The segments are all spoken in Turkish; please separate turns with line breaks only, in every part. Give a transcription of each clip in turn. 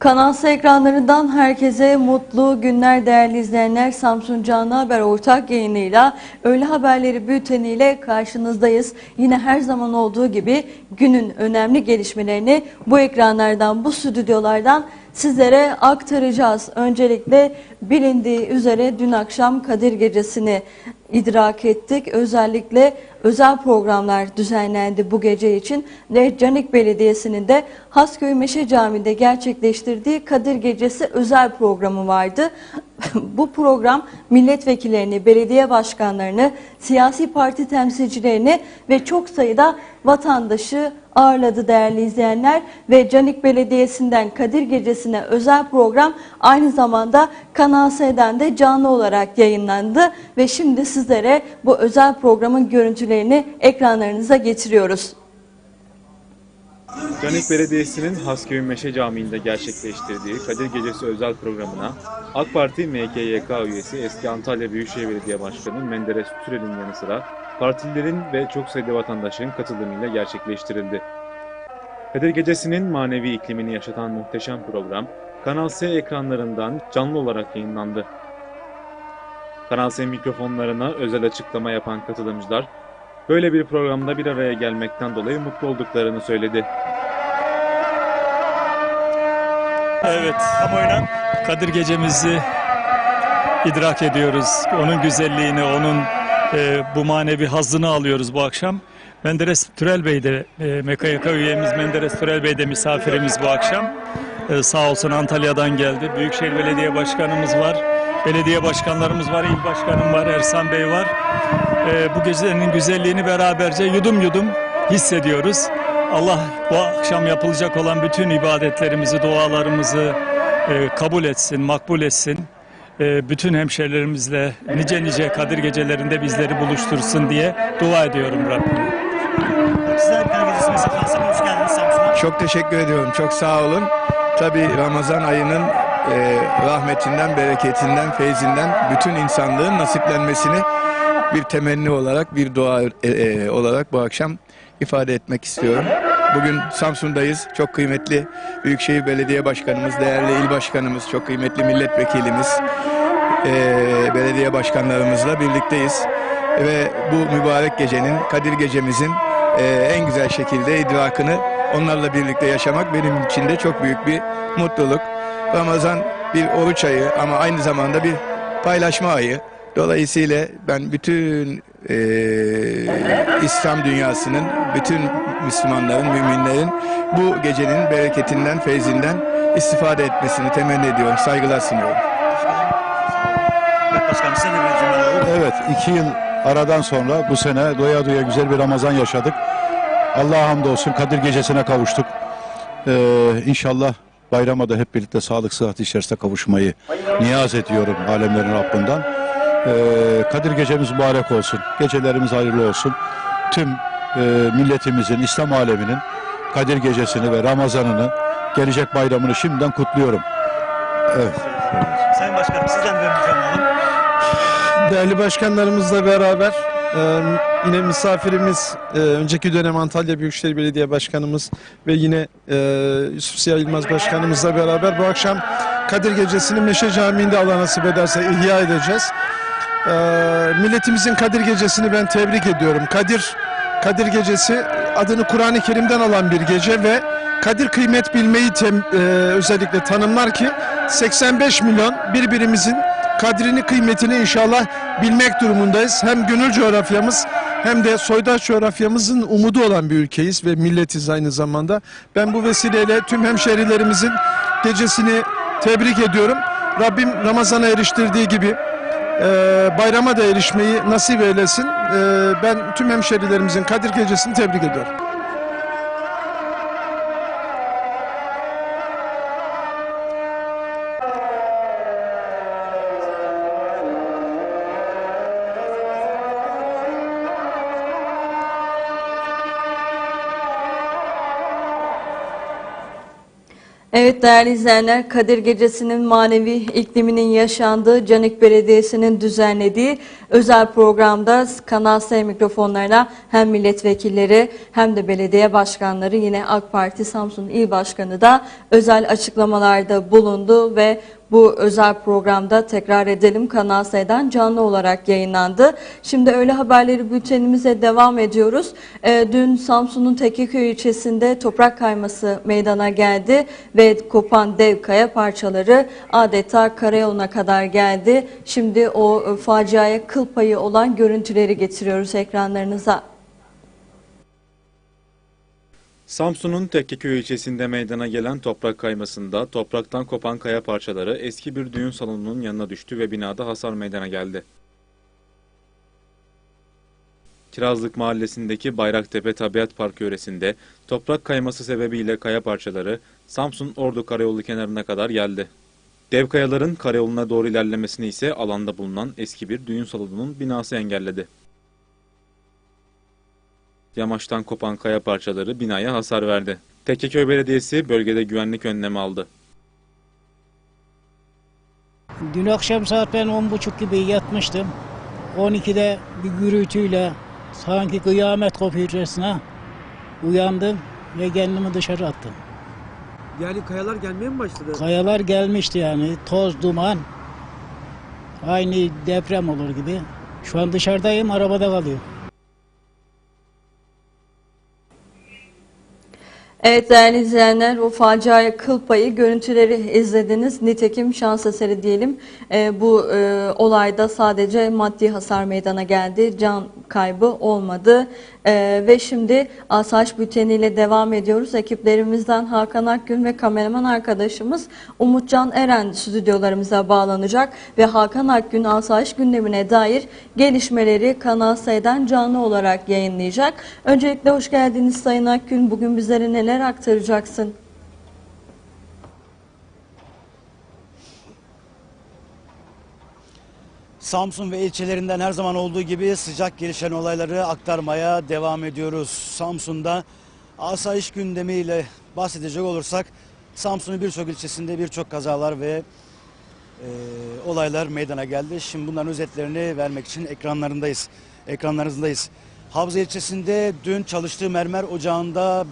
Kanal S ekranlarından herkese mutlu günler değerli izleyenler. Samsun Canlı Haber ortak yayınıyla öğle haberleri bülteniyle karşınızdayız. Yine her zaman olduğu gibi günün önemli gelişmelerini bu ekranlardan, bu stüdyolardan sizlere aktaracağız. Öncelikle bilindiği üzere dün akşam Kadir Gecesi'ni idrak ettik. Özellikle özel programlar düzenlendi bu gece için ve Canik Belediyesi'nin de Hasköy Meşe Camii'nde gerçekleştirdiği Kadir Gecesi özel programı vardı. bu program milletvekillerini, belediye başkanlarını, siyasi parti temsilcilerini ve çok sayıda vatandaşı ağırladı değerli izleyenler ve Canik Belediyesi'nden Kadir Gecesi'ne özel program aynı zamanda Kanal S'den de canlı olarak yayınlandı ve şimdi sizlere bu özel programın görüntülerini ekranlarınıza getiriyoruz.
Canik Belediyesi'nin Hasköy Meşe Camii'nde gerçekleştirdiği Kadir Gecesi özel programına AK Parti MKYK üyesi eski Antalya Büyükşehir Belediye Başkanı Menderes Türel'in yanı sıra partililerin ve çok sayıda vatandaşın katılımıyla gerçekleştirildi. Kadir Gecesi'nin manevi iklimini yaşatan muhteşem program Kanal S ekranlarından canlı olarak yayınlandı. Kanal S mikrofonlarına özel açıklama yapan katılımcılar böyle bir programda bir araya gelmekten dolayı mutlu olduklarını söyledi.
Evet, kamuoyuna Kadir Gecemizi idrak ediyoruz. Onun güzelliğini, onun e, bu manevi hazzını alıyoruz bu akşam. Menderes Türel Bey de, e, MKYK üyemiz Menderes Türel Bey de misafirimiz bu akşam. E, sağ olsun Antalya'dan geldi. Büyükşehir Belediye Başkanımız var. Belediye başkanlarımız var, il başkanım var, Ersan Bey var. E, bu gecenin güzelliğini beraberce yudum yudum hissediyoruz. Allah bu akşam yapılacak olan bütün ibadetlerimizi, dualarımızı e, kabul etsin, makbul etsin. E, bütün hemşerilerimizle nice nice Kadir gecelerinde bizleri buluştursun diye dua ediyorum.
Sizler hoş geldiniz Samsun'a.
Çok teşekkür ediyorum. Çok sağ olun. Tabii Ramazan ayının e, rahmetinden, bereketinden, feyzinden bütün insanlığın nasiplenmesini bir temenni olarak, bir dua e, e, olarak bu akşam ifade etmek istiyorum. Bugün Samsun'dayız. Çok kıymetli Büyükşehir Belediye Başkanımız, değerli il başkanımız, çok kıymetli milletvekilimiz, e, belediye başkanlarımızla birlikteyiz. Ve bu mübarek gecenin, Kadir gecemizin e, en güzel şekilde idrakını onlarla birlikte yaşamak benim için de çok büyük bir mutluluk. Ramazan bir oruç ayı ama aynı zamanda bir paylaşma ayı. Dolayısıyla ben bütün e, İslam dünyasının, bütün Müslümanların, müminlerin bu gecenin bereketinden, feyzinden istifade etmesini temenni ediyorum. Saygılar sunuyorum.
Evet
iki yıl aradan sonra bu sene doya doya güzel bir Ramazan yaşadık. Allah'a hamdolsun Kadir Gecesi'ne kavuştuk. Ee, inşallah bayrama da hep birlikte sağlık sıhhat içerisinde kavuşmayı niyaz ediyorum alemlerin Rabbinden. Ee, Kadir Gecemiz mübarek olsun, gecelerimiz hayırlı olsun. Tüm e, milletimizin, İslam aleminin Kadir Gecesi'ni ve Ramazan'ını, gelecek bayramını şimdiden kutluyorum. Evet.
Sayın başkanım sizden de bir cümle alalım.
Değerli başkanlarımızla beraber e, yine misafirimiz e, önceki dönem Antalya Büyükşehir Belediye Başkanımız ve yine e, Yusuf Siyah Yılmaz Başkanımızla beraber bu akşam Kadir Gecesi'ni Meşe Camii'nde Allah nasip ederse ihya edeceğiz. E, milletimizin Kadir Gecesi'ni ben tebrik ediyorum. Kadir Kadir Gecesi adını Kur'an-ı Kerim'den alan bir gece ve Kadir kıymet bilmeyi tem- e, özellikle tanımlar ki 85 milyon birbirimizin kadrini kıymetini inşallah bilmek durumundayız. Hem gönül coğrafyamız hem de soydaş coğrafyamızın umudu olan bir ülkeyiz ve milletiz aynı zamanda. Ben bu vesileyle tüm hemşehrilerimizin gecesini tebrik ediyorum. Rabbim Ramazan'a eriştirdiği gibi bayrama da erişmeyi nasip eylesin. E, ben tüm hemşehrilerimizin Kadir Gecesi'ni tebrik ediyorum.
Evet değerli izleyenler Kadir Gecesi'nin manevi ikliminin yaşandığı Canik Belediyesi'nin düzenlediği özel programda Kanal S mikrofonlarına hem milletvekilleri hem de belediye başkanları yine AK Parti Samsun İl Başkanı da özel açıklamalarda bulundu ve bu özel programda tekrar edelim Kanal S'den canlı olarak yayınlandı. Şimdi öğle haberleri bültenimize devam ediyoruz. Ee, dün Samsun'un Tekiköy ilçesinde toprak kayması meydana geldi ve kopan dev kaya parçaları adeta karayoluna kadar geldi. Şimdi o e, faciaya kıl payı olan görüntüleri getiriyoruz ekranlarınıza.
Samsun'un Tekkeköy ilçesinde meydana gelen toprak kaymasında topraktan kopan kaya parçaları eski bir düğün salonunun yanına düştü ve binada hasar meydana geldi. Kirazlık Mahallesi'ndeki Bayraktepe Tabiat Parkı yöresinde toprak kayması sebebiyle kaya parçaları Samsun Ordu Karayolu kenarına kadar geldi. Dev kayaların karayoluna doğru ilerlemesini ise alanda bulunan eski bir düğün salonunun binası engelledi. Yamaçtan kopan kaya parçaları binaya hasar verdi. Tekkeköy Belediyesi bölgede güvenlik önlemi aldı.
Dün akşam saat ben on buçuk gibi yatmıştım. 12'de bir gürültüyle sanki kıyamet kopuyorcasına uyandım ve kendimi dışarı attım.
Yani kayalar gelmeye mi başladı?
Kayalar gelmişti yani toz duman. Aynı deprem olur gibi. Şu an dışarıdayım arabada kalıyor.
Evet değerli izleyenler o faciaya kıl payı görüntüleri izlediniz. Nitekim şans eseri diyelim. Ee, bu e, olayda sadece maddi hasar meydana geldi. Can kaybı olmadı. Ee, ve şimdi Asayiş Bülteni devam ediyoruz. Ekiplerimizden Hakan Akgün ve kameraman arkadaşımız Umutcan Eren stüdyolarımıza bağlanacak. Ve Hakan Akgün Asayiş gündemine dair gelişmeleri Kanal S'den canlı olarak yayınlayacak. Öncelikle hoş geldiniz Sayın Akgün. Bugün bizlere neler aktaracaksın?
Samsun ve ilçelerinden her zaman olduğu gibi sıcak gelişen olayları aktarmaya devam ediyoruz. Samsun'da asayiş gündemiyle bahsedecek olursak Samsun'un birçok ilçesinde birçok kazalar ve e, olaylar meydana geldi. Şimdi bunların özetlerini vermek için ekranlarındayız. Ekranlarınızdayız. Havza ilçesinde dün çalıştığı mermer ocağında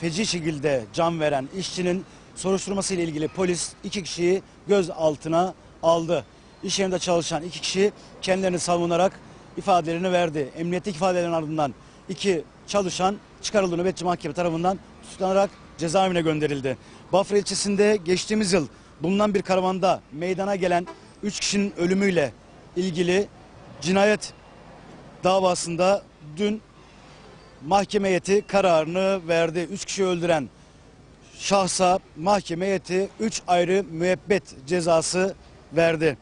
feci şekilde can veren işçinin soruşturması ile ilgili polis iki kişiyi gözaltına aldı. İş yerinde çalışan iki kişi kendilerini savunarak ifadelerini verdi. Emniyetteki ifadelerin ardından iki çalışan çıkarıldı nöbetçi mahkeme tarafından tutuklanarak cezaevine gönderildi. Bafra ilçesinde geçtiğimiz yıl bulunan bir karavanda meydana gelen üç kişinin ölümüyle ilgili cinayet davasında dün mahkeme heyeti kararını verdi. Üç kişi öldüren şahsa mahkeme heyeti 3 ayrı müebbet cezası verdi.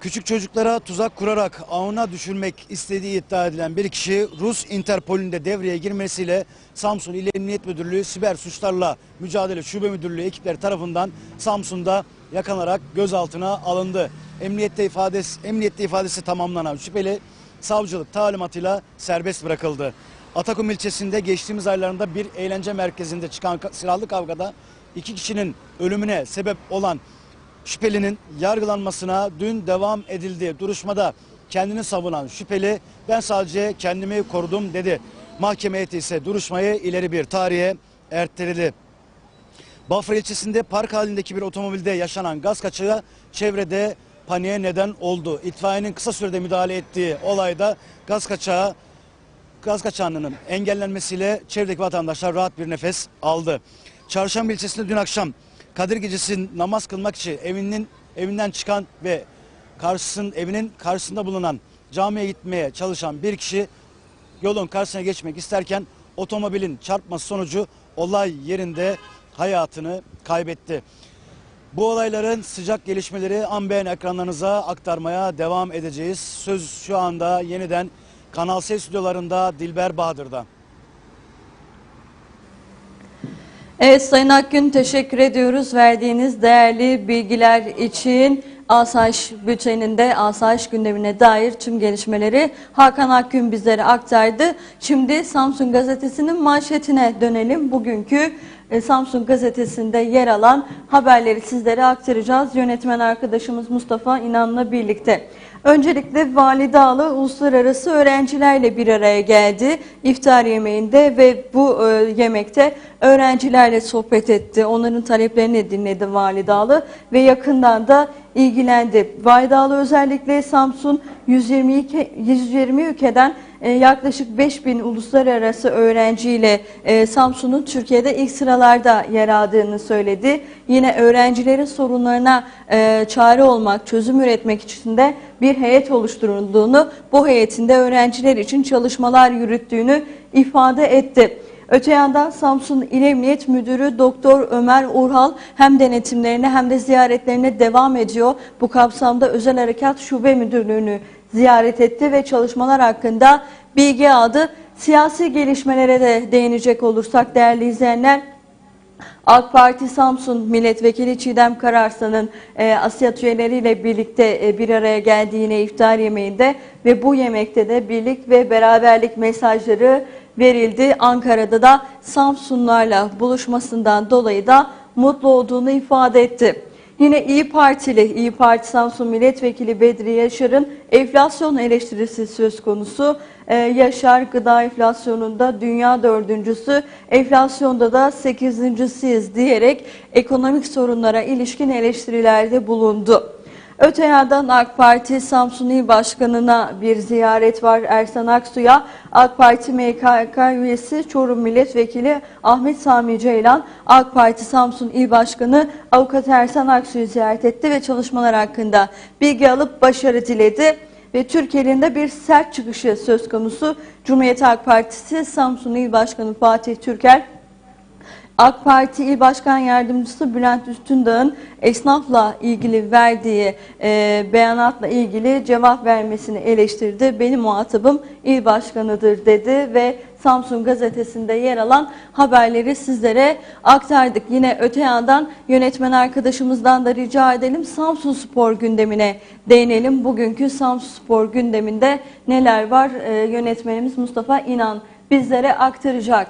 Küçük çocuklara tuzak kurarak ağına düşürmek istediği iddia edilen bir kişi Rus Interpol'ünde devreye girmesiyle Samsun İl Emniyet Müdürlüğü Siber Suçlarla Mücadele Şube Müdürlüğü ekipleri tarafından Samsun'da yakalarak gözaltına alındı. Emniyette ifadesi, emniyette ifadesi tamamlanan şüpheli savcılık talimatıyla serbest bırakıldı. Atakum ilçesinde geçtiğimiz aylarında bir eğlence merkezinde çıkan ka- silahlı kavgada iki kişinin ölümüne sebep olan şüphelinin yargılanmasına dün devam edildi. Duruşmada kendini savunan şüpheli ben sadece kendimi korudum dedi. Mahkeme heyeti ise duruşmayı ileri bir tarihe erteledi. Bafra ilçesinde park halindeki bir otomobilde yaşanan gaz kaçağı çevrede paniğe neden oldu. İtfaiyenin kısa sürede müdahale ettiği olayda gaz kaçağı gaz kaçağının engellenmesiyle çevredeki vatandaşlar rahat bir nefes aldı. Çarşamba ilçesinde dün akşam Kadir Gecesi namaz kılmak için evinin evinden çıkan ve karşısının evinin karşısında bulunan camiye gitmeye çalışan bir kişi yolun karşısına geçmek isterken otomobilin çarpması sonucu olay yerinde hayatını kaybetti. Bu olayların sıcak gelişmeleri Amben ekranlarınıza aktarmaya devam edeceğiz. Söz şu anda yeniden Kanal S stüdyolarında Dilber Bahadır'da.
Evet Sayın Akgün teşekkür ediyoruz verdiğiniz değerli bilgiler için. Asayiş bülteninde asayiş gündemine dair tüm gelişmeleri Hakan Akgün bizlere aktardı. Şimdi Samsun Gazetesi'nin manşetine dönelim. Bugünkü e, Samsun Gazetesi'nde yer alan haberleri sizlere aktaracağız. Yönetmen arkadaşımız Mustafa İnan'la birlikte. Öncelikle Validağlı uluslararası öğrencilerle bir araya geldi iftar yemeğinde ve bu e, yemekte öğrencilerle sohbet etti. Onların taleplerini dinledi Validağlı ve yakından da ilgilendi. Validağlı özellikle Samsun 122, 120 ülkeden yaklaşık 5000 uluslararası öğrenciyle e, Samsun'un Türkiye'de ilk sıralarda yer aldığını söyledi. Yine öğrencilerin sorunlarına e, çare olmak, çözüm üretmek için de bir heyet oluşturulduğunu, bu heyetinde öğrenciler için çalışmalar yürüttüğünü ifade etti. Öte yandan Samsun İl Emniyet Müdürü Doktor Ömer Urhal hem denetimlerine hem de ziyaretlerine devam ediyor. Bu kapsamda Özel Harekat Şube Müdürlüğü'nü ziyaret etti ve çalışmalar hakkında bilgi aldı. Siyasi gelişmelere de değinecek olursak değerli izleyenler AK Parti Samsun Milletvekili Çiğdem Kararslan'ın e, Asiyat üyeleriyle birlikte e, bir araya geldiğine iftar yemeğinde ve bu yemekte de birlik ve beraberlik mesajları verildi. Ankara'da da Samsunlarla buluşmasından dolayı da mutlu olduğunu ifade etti. Yine İyi Partili, İyi Parti Samsun Milletvekili Bedri Yaşar'ın enflasyon eleştirisi söz konusu. Ee, Yaşar gıda enflasyonunda dünya dördüncüsü, enflasyonda da sekizincisiyiz diyerek ekonomik sorunlara ilişkin eleştirilerde bulundu. Öte yandan AK Parti Samsun İl Başkanı'na bir ziyaret var Ersan Aksu'ya. AK Parti MKK üyesi Çorum Milletvekili Ahmet Sami Ceylan, AK Parti Samsun İl Başkanı Avukat Ersan Aksu'yu ziyaret etti ve çalışmalar hakkında bilgi alıp başarı diledi. Ve Türkiye'nin bir sert çıkışı söz konusu. Cumhuriyet Halk Partisi Samsun İl Başkanı Fatih Türker, AK Parti İl Başkan Yardımcısı Bülent Üstündağ'ın esnafla ilgili verdiği e, beyanatla ilgili cevap vermesini eleştirdi. Benim muhatabım il başkanıdır dedi ve Samsun gazetesinde yer alan haberleri sizlere aktardık. Yine öte yandan yönetmen arkadaşımızdan da rica edelim Samsun Spor gündemine değinelim. Bugünkü Samsun Spor gündeminde neler var e, yönetmenimiz Mustafa İnan bizlere aktaracak.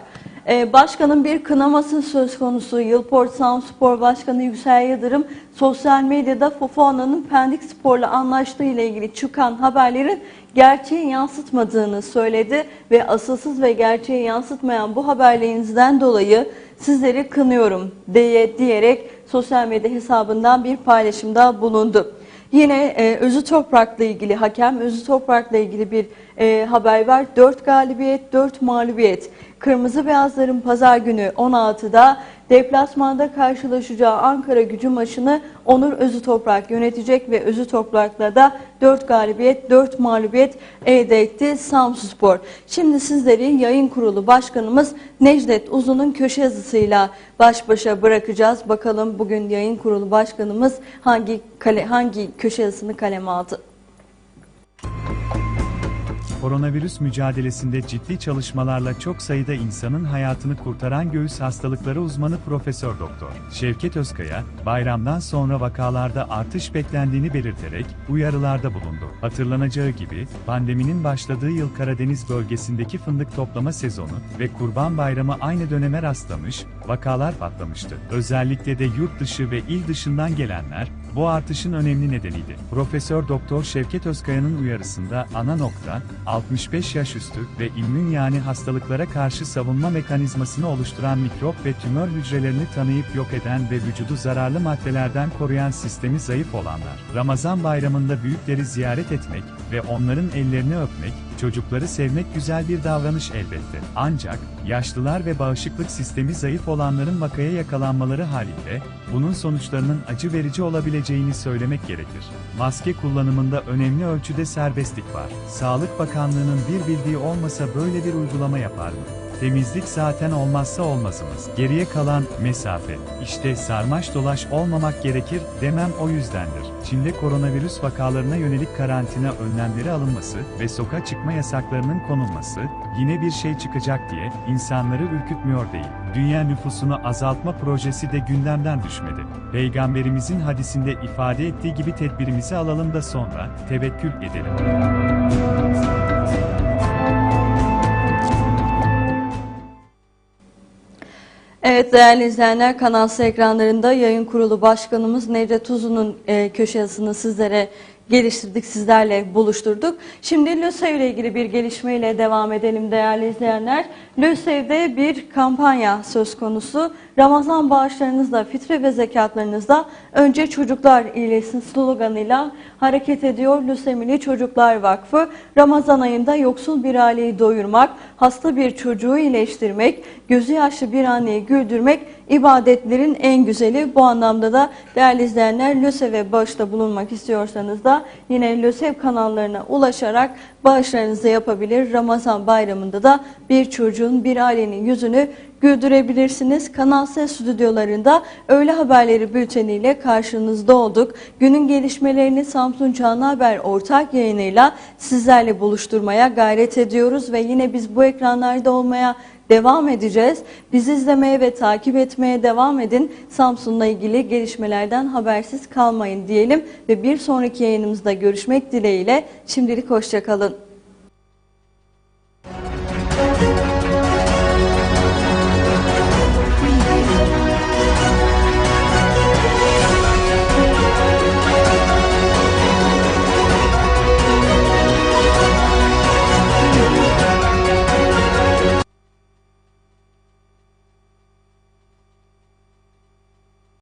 Ee, Başkanın bir kınaması söz konusu. Yılport Samspor Başkanı Yüksel Yıldırım sosyal medyada Fofana'nın Pendik Spor'la anlaştığı ile ilgili çıkan haberlerin gerçeği yansıtmadığını söyledi ve asılsız ve gerçeği yansıtmayan bu haberlerinizden dolayı sizleri kınıyorum diye diyerek sosyal medya hesabından bir paylaşımda bulundu. Yine e, Özü Toprak'la ilgili hakem Özü Toprak'la ilgili bir e, haber var. 4 galibiyet, 4 mağlubiyet. Kırmızı Beyazların pazar günü 16'da deplasmanda karşılaşacağı Ankara gücü maçını Onur Özü Toprak yönetecek ve Özü Toprak'la da 4 galibiyet, 4 mağlubiyet elde etti Samsunspor. Şimdi sizleri yayın kurulu başkanımız Necdet Uzun'un köşe yazısıyla baş başa bırakacağız. Bakalım bugün yayın kurulu başkanımız hangi kale, hangi köşe yazısını kaleme aldı?
Koronavirüs mücadelesinde ciddi çalışmalarla çok sayıda insanın hayatını kurtaran göğüs hastalıkları uzmanı Profesör Doktor Şevket Özkaya, bayramdan sonra vakalarda artış beklendiğini belirterek uyarılarda bulundu. Hatırlanacağı gibi, pandeminin başladığı yıl Karadeniz bölgesindeki fındık toplama sezonu ve Kurban Bayramı aynı döneme rastlamış, vakalar patlamıştı. Özellikle de yurt dışı ve il dışından gelenler, bu artışın önemli nedeniydi. Profesör Doktor Şevket Özkaya'nın uyarısında ana nokta, 65 yaş üstü ve immün yani hastalıklara karşı savunma mekanizmasını oluşturan mikrop ve tümör hücrelerini tanıyıp yok eden ve vücudu zararlı maddelerden koruyan sistemi zayıf olanlar. Ramazan bayramında büyükleri ziyaret etmek ve onların ellerini öpmek, çocukları sevmek güzel bir davranış elbette. Ancak, yaşlılar ve bağışıklık sistemi zayıf olanların vakaya yakalanmaları halinde, bunun sonuçlarının acı verici olabileceğini söylemek gerekir. Maske kullanımında önemli ölçüde serbestlik var. Sağlık Bakanlığı'nın bir bildiği olmasa böyle bir uygulama yapar mı? Temizlik zaten olmazsa olmazımız. Geriye kalan mesafe. İşte sarmaş dolaş olmamak gerekir demem o yüzdendir. Çin'de koronavirüs vakalarına yönelik karantina önlemleri alınması ve sokağa çıkma yasaklarının konulması yine bir şey çıkacak diye insanları ürkütmüyor değil. Dünya nüfusunu azaltma projesi de gündemden düşmedi. Peygamberimizin hadisinde ifade ettiği gibi tedbirimizi alalım da sonra tevekkül edelim.
Evet değerli izleyenler Kanal S ekranlarında yayın kurulu başkanımız Nevdet Uzun'un e, köşe yazısını sizlere geliştirdik, sizlerle buluşturduk. Şimdi LÖSEV ile ilgili bir gelişmeyle devam edelim değerli izleyenler. LÖSEV'de bir kampanya söz konusu. Ramazan bağışlarınızla, fitre ve zekatlarınızla önce çocuklar iyileşsin sloganıyla hareket ediyor Lösemili Çocuklar Vakfı. Ramazan ayında yoksul bir aileyi doyurmak, hasta bir çocuğu iyileştirmek, gözü yaşlı bir anneyi güldürmek ibadetlerin en güzeli. Bu anlamda da değerli izleyenler LÖSEV'e bağışta bulunmak istiyorsanız da yine LÖSEV kanallarına ulaşarak bağışlarınızı yapabilir. Ramazan bayramında da bir çocuğun, bir ailenin yüzünü güldürebilirsiniz. Kanal S stüdyolarında öğle haberleri bülteniyle karşınızda olduk. Günün gelişmelerini Samsun Canlı Haber ortak yayınıyla sizlerle buluşturmaya gayret ediyoruz ve yine biz bu ekranlarda olmaya devam edeceğiz. Bizi izlemeye ve takip etmeye devam edin. Samsun'la ilgili gelişmelerden habersiz kalmayın diyelim ve bir sonraki yayınımızda görüşmek dileğiyle şimdilik hoşçakalın.